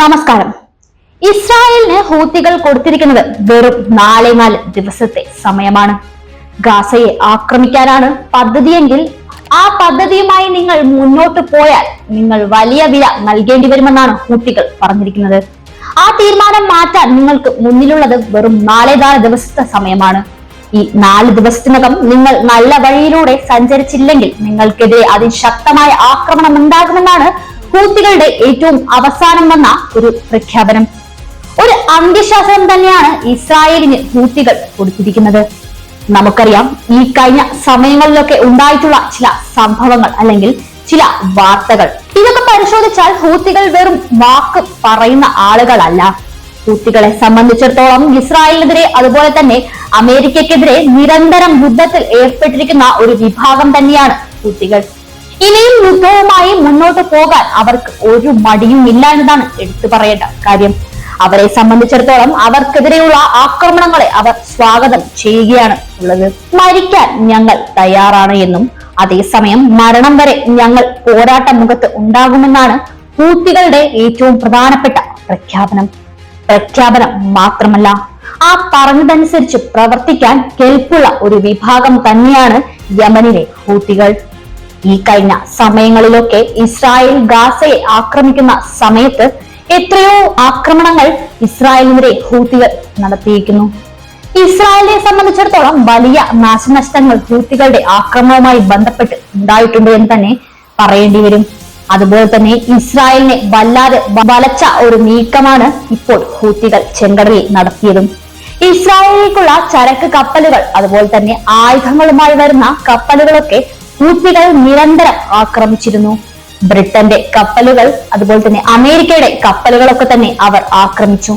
നമസ്കാരം. ഇസ്രായേലിന് ഹൂത്തികൾ കൊടുത്തിരിക്കുന്നത് വെറും നാലേ നാല് ദിവസത്തെ സമയമാണ്. ഗാസയെ ആക്രമിക്കാനാണ് പദ്ധതിയെങ്കിൽ ആ പദ്ധതിയുമായി നിങ്ങൾ മുന്നോട്ട് പോയാൽ നിങ്ങൾ വലിയ വില നൽകേണ്ടി വരുമെന്നാണ് ഹൂത്തികൾ പറഞ്ഞിരിക്കുന്നത്. ആ തീരുമാനം മാറ്റാൻ നിങ്ങൾക്ക് മുന്നിലുള്ളത് വെറും നാലേ നാല് ദിവസത്തെ സമയമാണ്. ഈ നാല് ദിവസത്തിനകം നിങ്ങൾ നല്ല വഴിയിലൂടെ സഞ്ചരിച്ചില്ലെങ്കിൽ നിങ്ങൾക്കെതിരെ അതിശക്തമായ ആക്രമണം ഉണ്ടാകുമെന്നാണ് ഹൂത്തികളുടെ ഏറ്റവും അവസാനം വന്ന ഒരു പ്രഖ്യാപനം. ഒരു അന്ത്യശാസനം തന്നെയാണ് ഇസ്രായേലിന് ഹൂത്തികൾ കൊടുത്തിരിക്കുന്നത്. നമുക്കറിയാം ഈ കഴിഞ്ഞ സമയങ്ങളിലൊക്കെ ഉണ്ടായിട്ടുള്ള ചില സംഭവങ്ങൾ അല്ലെങ്കിൽ ചില വാർത്തകൾ. ഇതൊക്കെ പരിശോധിച്ചാൽ ഹൂത്തികൾ വെറും വാക്ക് പറയുന്ന ആളുകളല്ല. ഹൂത്തികളെ സംബന്ധിച്ചിടത്തോളം ഇസ്രായേലിനെതിരെ അതുപോലെ തന്നെ അമേരിക്കക്കെതിരെ നിരന്തരം യുദ്ധത്തിൽ ഏർപ്പെട്ടിരിക്കുന്ന ഒരു വിഭാഗം തന്നെയാണ് ഹൂത്തികൾ. ഇനിയും യുദ്ധവുമായി മുന്നോട്ട് പോകാൻ അവർക്ക് ഒരു മടിയും ഇല്ല എന്നതാണ് എടുത്തു പറയേണ്ട കാര്യം. അവരെ സംബന്ധിച്ചിടത്തോളം അവർക്കെതിരെയുള്ള ആക്രമണങ്ങളെ അവർ സ്വാഗതം ചെയ്യുകയാണ് ഉള്ളത്. മരിക്കാൻ ഞങ്ങൾ തയ്യാറാണ് എന്നും അതേസമയം മരണം വരെ ഞങ്ങൾ പോരാട്ട മുഖത്ത് ഉണ്ടാകുമെന്നാണ് ഹൂത്തികളുടെ ഏറ്റവും പ്രധാനപ്പെട്ട പ്രഖ്യാപനം. പ്രഖ്യാപനം മാത്രമല്ല ആ പറഞ്ഞതനുസരിച്ച് പ്രവർത്തിക്കാൻ കെൽപ്പുള്ള ഒരു വിഭാഗം തന്നെയാണ് യമനിലെ ഹൂത്തികൾ. ഈ കഴിഞ്ഞ സമയങ്ങളിലൊക്കെ ഇസ്രായേൽ ഗാസയെ ആക്രമിക്കുന്ന സമയത്ത് എത്രയോ ആക്രമണങ്ങൾ ഇസ്രായേലിനെതിരെ ഹൂത്തികൾ നടത്തിയിരിക്കുന്നു. ഇസ്രായേലിനെ സംബന്ധിച്ചിടത്തോളം വലിയ നാശനഷ്ടങ്ങൾ ഹൂത്തികളുടെ ആക്രമണവുമായി ബന്ധപ്പെട്ട് ഉണ്ടായിട്ടുണ്ട് എന്ന് തന്നെ പറയേണ്ടി വരും. അതുപോലെ തന്നെ ഇസ്രായേലിനെ വല്ലാതെ വലച്ച ഒരു നീക്കമാണ് ഇപ്പോൾ ഹൂത്തികൾ ചെങ്കടലിൽ നടത്തിയതും. ഇസ്രായേലിലേക്കുള്ള ചരക്ക് കപ്പലുകൾ അതുപോലെ തന്നെ ആയുധങ്ങളുമായി വരുന്ന കപ്പലുകളൊക്കെ ഹൂത്തികൾ നിരന്തരം ആക്രമിച്ചിരുന്നു. ബ്രിട്ടന്റെ കപ്പലുകൾ അതുപോലെ തന്നെ അമേരിക്കയുടെ കപ്പലുകളൊക്കെ തന്നെ അവർ ആക്രമിച്ചു.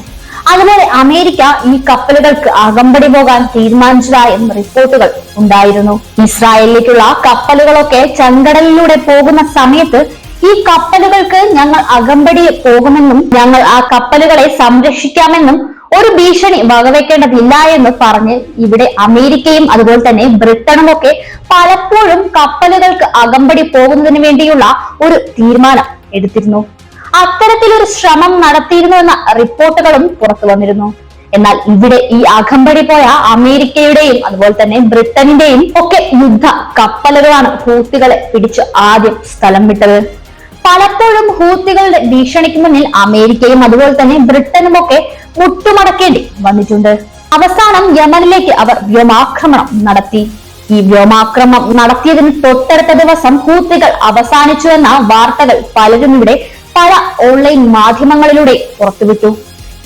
അതുപോലെ അമേരിക്ക ഈ കപ്പലുകൾക്ക് അകമ്പടി പോകാൻ തീരുമാനിച്ചതായും റിപ്പോർട്ടുകൾ ഉണ്ടായിരുന്നു. ഇസ്രായേലിലേക്കുള്ള കപ്പലുകളൊക്കെ ചെങ്കടലിലൂടെ പോകുന്ന സമയത്ത് ഈ കപ്പലുകൾക്ക് ഞങ്ങൾ അകമ്പടി പോകുമെന്നും ഞങ്ങൾ ആ കപ്പലുകളെ സംരക്ഷിക്കാമെന്നും ഒരു ഭീഷണി വകവെക്കേണ്ടതില്ല എന്ന് പറഞ്ഞ് ഇവിടെ അമേരിക്കയും അതുപോലെ തന്നെ ബ്രിട്ടനും ഒക്കെ പലപ്പോഴും കപ്പലുകൾക്ക് അകമ്പടി പോകുന്നതിന് വേണ്ടിയുള്ള ഒരു തീരുമാനം എടുത്തിരുന്നു. അത്തരത്തിലൊരു ശ്രമം നടത്തിയിരുന്നു എന്ന റിപ്പോർട്ടുകളും പുറത്തു വന്നിരുന്നു. എന്നാൽ ഇവിടെ ഈ അകമ്പടി പോയ അമേരിക്കയുടെയും അതുപോലെ തന്നെ ബ്രിട്ടനിന്റെയും ഒക്കെ യുദ്ധ കപ്പലുകളാണ് ഹൂത്തികളെ പിടിച്ച് ആദ്യം സ്ഥലം വിട്ടത്. പലപ്പോഴും ഹൂത്തികളുടെ ഭീഷണിക്ക് മുന്നിൽ അമേരിക്കയും അതുപോലെ തന്നെ ബ്രിട്ടനും ഒക്കെ മുട്ടുമടക്കേണ്ടി വന്നിട്ടുണ്ട്. അവസാനം യമനിലേക്ക് അവർ വ്യോമാക്രമണം നടത്തി. ഈ വ്യോമാക്രമണം നടത്തിയതിന് തൊട്ടടുത്ത ദിവസം ഹൂത്തികൾ അവസാനിച്ചു എന്ന വാർത്തകൾ പലരും ഇവിടെ പല ഓൺലൈൻ മാധ്യമങ്ങളിലൂടെ പുറത്തുവിട്ടു.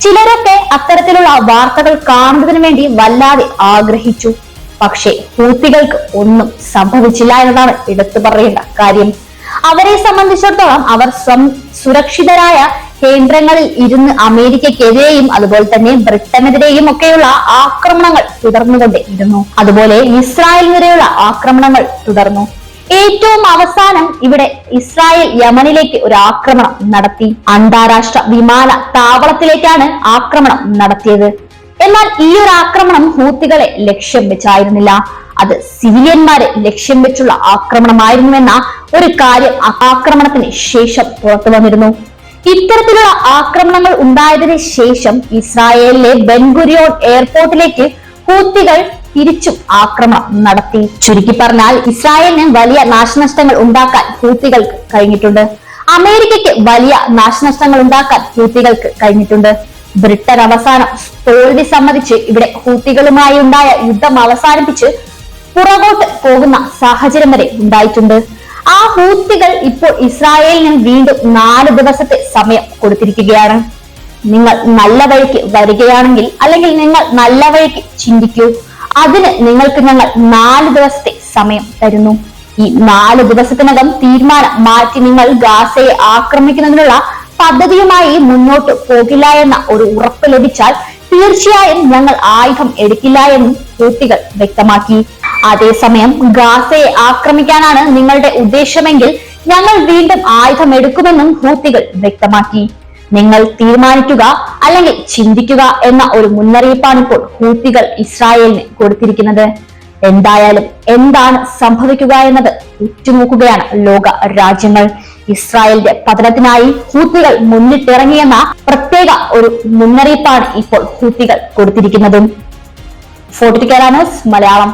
ചിലരൊക്കെ അത്തരത്തിലുള്ള വാർത്തകൾ കാണുന്നതിന് വേണ്ടി വല്ലാതെ ആഗ്രഹിച്ചു. പക്ഷേ ഹൂത്തികൾക്ക് ഒന്നും സംഭവിച്ചില്ല എന്നതാണ് എടുത്തു പറയേണ്ട കാര്യം. അവരെ സംബന്ധിച്ചിടത്തോളം അവർ സുരക്ഷിതരായ കേന്ദ്രങ്ങളിൽ ഇരുന്ന് അമേരിക്കക്കെതിരെയും അതുപോലെ തന്നെ ബ്രിട്ടനെതിരെയും ഒക്കെയുള്ള ആക്രമണങ്ങൾ തുടർന്നുകൊണ്ടേ ഇരുന്നു അതുപോലെ ഇസ്രായേലിനെതിരെയുള്ള ആക്രമണങ്ങൾ തുടർന്നു. ഏറ്റവും അവസാനം ഇവിടെ ഇസ്രായേൽ യമനിലേക്ക് ഒരു ആക്രമണം നടത്തി. അന്താരാഷ്ട്ര വിമാന താവളത്തിലേക്കാണ് ആക്രമണം നടത്തിയത്. എന്നാൽ ഈ ഒരു ആക്രമണം ഹൂത്തികളെ ലക്ഷ്യം വെച്ചായിരുന്നില്ല. അത് സിവിലിയന്മാരെ ലക്ഷ്യം വെച്ചുള്ള ആക്രമണമായിരുന്നുവെന്ന ഒരു കാര്യം ആക്രമണത്തിന് ശേഷം പുറത്തു വന്നിരുന്നു ഇത്തരത്തിലുള്ള ആക്രമണങ്ങൾ ഉണ്ടായതിനു ശേഷം ഇസ്രായേലിലെ ബെൻഗുരിയോൺ എയർപോർട്ടിലേക്ക് ഹൂത്തികൾ തിരിച്ചും ആക്രമണം നടത്തി. ചുരുക്കി പറഞ്ഞാൽ ഇസ്രായേലിന് വലിയ നാശനഷ്ടങ്ങൾ ഉണ്ടാക്കാൻ ഹൂത്തികൾക്ക് കഴിഞ്ഞിട്ടുണ്ട്. അമേരിക്കയ്ക്ക് വലിയ നാശനഷ്ടങ്ങൾ ഉണ്ടാക്കാൻ ഹൂത്തികൾക്ക് കഴിഞ്ഞിട്ടുണ്ട്. ബ്രിട്ടൻ അവസാനം തോൽവി സമ്മതിച്ച് ഇവിടെ ഹൂത്തികളുമായി ഉണ്ടായ യുദ്ധം അവസാനിപ്പിച്ച് പുറകോട്ട് പോകുന്ന സാഹചര്യം വരെ ഉണ്ടായിട്ടുണ്ട്. ആ ഹൂത്തികൾ ഇപ്പോൾ ഇസ്രായേലിന് വീണ്ടും നാല് ദിവസത്തെ സമയം കൊടുത്തിരിക്കുകയാണ്. നിങ്ങൾ നല്ല വഴിക്ക് വരികയാണെങ്കിൽ അല്ലെങ്കിൽ നിങ്ങൾ നല്ല വഴിക്ക് ചിന്തിക്കൂ. അതിന് നിങ്ങൾക്ക് ഞങ്ങൾ നാല് ദിവസത്തെ സമയം തരുന്നു. ഈ നാല് ദിവസത്തിനകം തീരുമാനം മാറ്റി നിങ്ങൾ ഗാസയെ ആക്രമിക്കുന്നതിനുള്ള പദ്ധതിയുമായി മുന്നോട്ട് പോകില്ല എന്ന ഒരു ഉറപ്പ് ലഭിച്ചാൽ തീർച്ചയായും ഞങ്ങൾ ആയുധം എടുക്കില്ല എന്നും കൂട്ടികൾ വ്യക്തമാക്കി. അതേസമയം ഗാസയെ ആക്രമിക്കാനാണ് നിങ്ങളുടെ ഉദ്ദേശമെങ്കിൽ ഞങ്ങൾ വീണ്ടും ആയുധമെടുക്കുമെന്നും ഹൂത്തികൾ വ്യക്തമാക്കി. നിങ്ങൾ തീരുമാനിക്കുക അല്ലെങ്കിൽ ചിന്തിക്കുക എന്ന ഒരു മുന്നറിയിപ്പാണ് ഇപ്പോൾ ഹൂത്തികൾ ഇസ്രായേലിന് കൊടുത്തിരിക്കുന്നത്. എന്തായാലും എന്താണ് സംഭവിക്കുക എന്നത് ഉറ്റുനോക്കുകയാണ് ലോക രാജ്യങ്ങൾ. ഇസ്രായേലിന്റെ പതനത്തിനായി ഹൂത്തികൾ മുന്നിട്ടിറങ്ങിയെന്ന പ്രത്യേക ഒരു മുന്നറിയിപ്പാണ് ഇപ്പോൾ ഹൂത്തികൾ കൊടുത്തിരിക്കുന്നതും. ഫോർട്ടി മലയാളം.